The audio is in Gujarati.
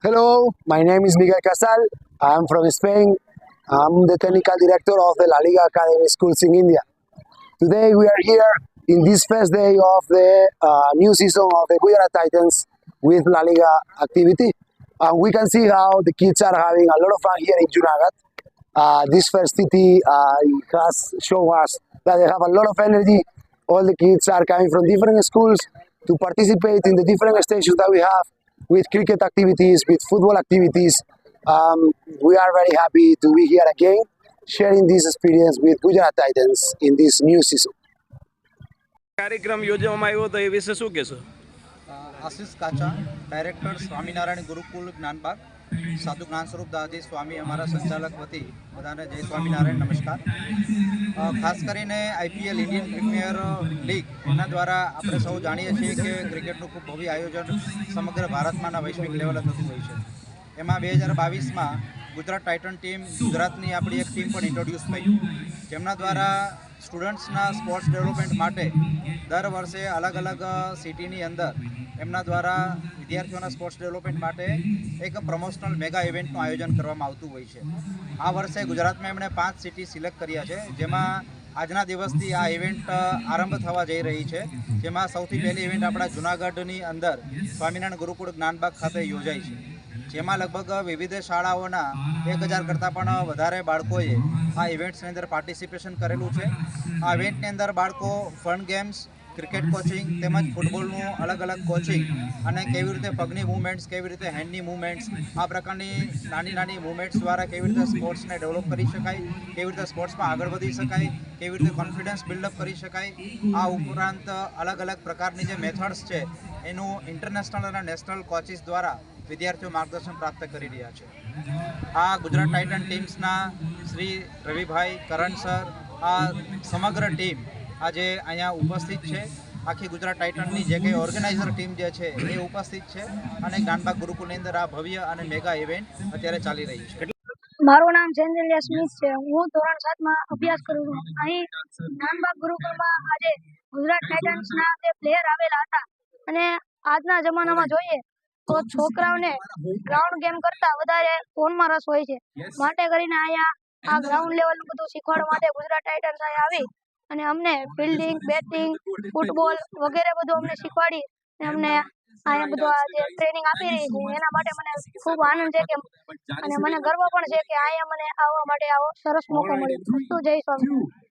Hello, my name is Miguel Casal. I'm from Spain. I'm the technical director of the La Liga Academy Schools in India. Today we are here in this first day of the uh, new season of the Gujarat Titans with La Liga activity. And we can see how the kids are having a lot of fun here in Junagadh. Uh, this first city uh, has shown us that they have a lot of energy. All the kids are coming from different schools to participate in the different stations that we have with cricket activities, with football activities. Um, we are very happy to be here again, sharing this experience with Gujarat Titans in this new season. કાર્યક્રમ યોજવામાં આવ્યો તો એ વિશે શું કહેશો અ, આશિષ કાચા ડાયરેક્ટર સ્વામિનારાયણ ગુરુકુલ જ્ઞાનબાગ સાધુ જ્ઞાન સ્વરૂપ દાદાજી સ્વામી અમારા સંચાલક વતી બધાને જય સ્વામિનારાયણ, નમસ્કાર. ખાસ કરીને આઈપીએલ ઇન્ડિયન પ્રીમિયર લીગ એના દ્વારા આપણે સૌ જાણીએ છીએ કે ક્રિકેટનું ખૂબ ભવ્ય આયોજન સમગ્ર ભારતમાંના વૈશ્વિક લેવલે થતું હોય છે. એમાં બે હજાર બાવીસમાં ગુજરાત ટાઇટન ટીમ ગુજરાતની આપણી એક ટીમ પણ ઇન્ટ્રોડ્યુસ થઈ. જેમના દ્વારા સ્ટુડન્ટ્સના સ્પોર્ટ્સ ડેવલપમેન્ટ માટે દર વર્ષે અલગ અલગ સિટીની અંદર એમના દ્વારા વિદ્યાર્થીઓના સ્પોર્ટ્સ ડેવલપમેન્ટ માટે એક પ્રમોશનલ મેગા ઇવેન્ટનું આયોજન કરવામાં આવતું હોય છે. આ વર્ષે ગુજરાતમાં એમણે પાંચ સિટી સિલેક્ટ કર્યા છે, જેમાં આજના દિવસથી આ ઇવેન્ટ આરંભ થવા જઈ રહી છે. જેમાં સૌથી પહેલી ઇવેન્ટ આપણા જૂનાગઢની અંદર સ્વામિનારાયણ ગુરુકુળ જ્ઞાનબાગ ખાતે યોજાઈ છે. જેમાં લગભગ વિવિધ શાળાઓના એક હજાર કરતાં પણ વધારે બાળકોએ આ ઇવેન્ટ્સની અંદર પાર્ટિસિપેશન કરેલું છે. આ ઇવેન્ટની અંદર બાળકો ફન ગેમ્સ ક્રિકેટ કોચિંગ તેમજ ફૂટબોલનું અલગ અલગ કોચિંગ અને કેવી રીતે પગની મૂવમેન્ટ્સ કેવી રીતે હેન્ડની મૂવમેન્ટ્સ આ પ્રકારની નાની નાની મૂવમેન્ટ્સ દ્વારા કેવી રીતે સ્પોર્ટ્સને ડેવલપ કરી શકાય, કેવી રીતે સ્પોર્ટ્સમાં આગળ વધી શકાય, કેવી રીતે કોન્ફિડન્સ બિલ્ડઅપ કરી શકાય, આ ઉપરાંત અલગ અલગ પ્રકારની જે મેથડ્સ છે, એનું ઇન્ટરનેશનલ અને નેશનલ કોચિસ દ્વારા વિદ્યાર્થીઓ માર્ગદર્શન પ્રાપ્ત કરી રહ્યા છે. આ ગુજરાત ટાઇટન ટીમ્સના શ્રી રવિભાઈ કરણ સર આ સમગ્ર ટીમ આજે અહીંયા ઉપસ્થિત છે. આખી ગુજરાત ટાઇટનની જે કંઈ ઓર્ગેનાઇઝર ટીમ જે છે એ ઉપસ્થિત છે અને જ્ઞાનબાગ ગુરુકુલની અંદર આ ભવ્ય અને મેગા ઇવેન્ટ અત્યારે ચાલી રહી છે. મારું નામ જેન્જલિયા સ્મિથ છે. હું ધોરણ સાતમાં અભ્યાસ કરું છું. અહીં જ્ઞાનબાગ ગુરુકુલમાં આજે ગુજરાત ટાઇટન્સના જે પ્લેયર આવેલા હતા અને આજના જમાનામાં જોઈએ તો છોકરાઓને ગ્રાઉન્ડ ગેમ કરતાં વધારે ફોનમાં રસ હોય છે. માટે કરીને અહીંયા આ ગ્રાઉન્ડ લેવલનું બધું શીખવાડવા માટે ગુજરાત ટાઇટન્સ અહીંયા આવી અને અમને ફિલ્ડિંગ બેટિંગ ફૂટબોલ વગેરે બધું અમને શીખવાડી અને અમને અહીંયા બધું આ જે ટ્રેનિંગ આપી રહી છે એના માટે મને ખૂબ આનંદ છે કે અને મને ગર્વ પણ છે કે અહીંયા મને આવવા માટે આવો સરસ મોકો મળ્યો. તો જય સ્વામિનારાયણ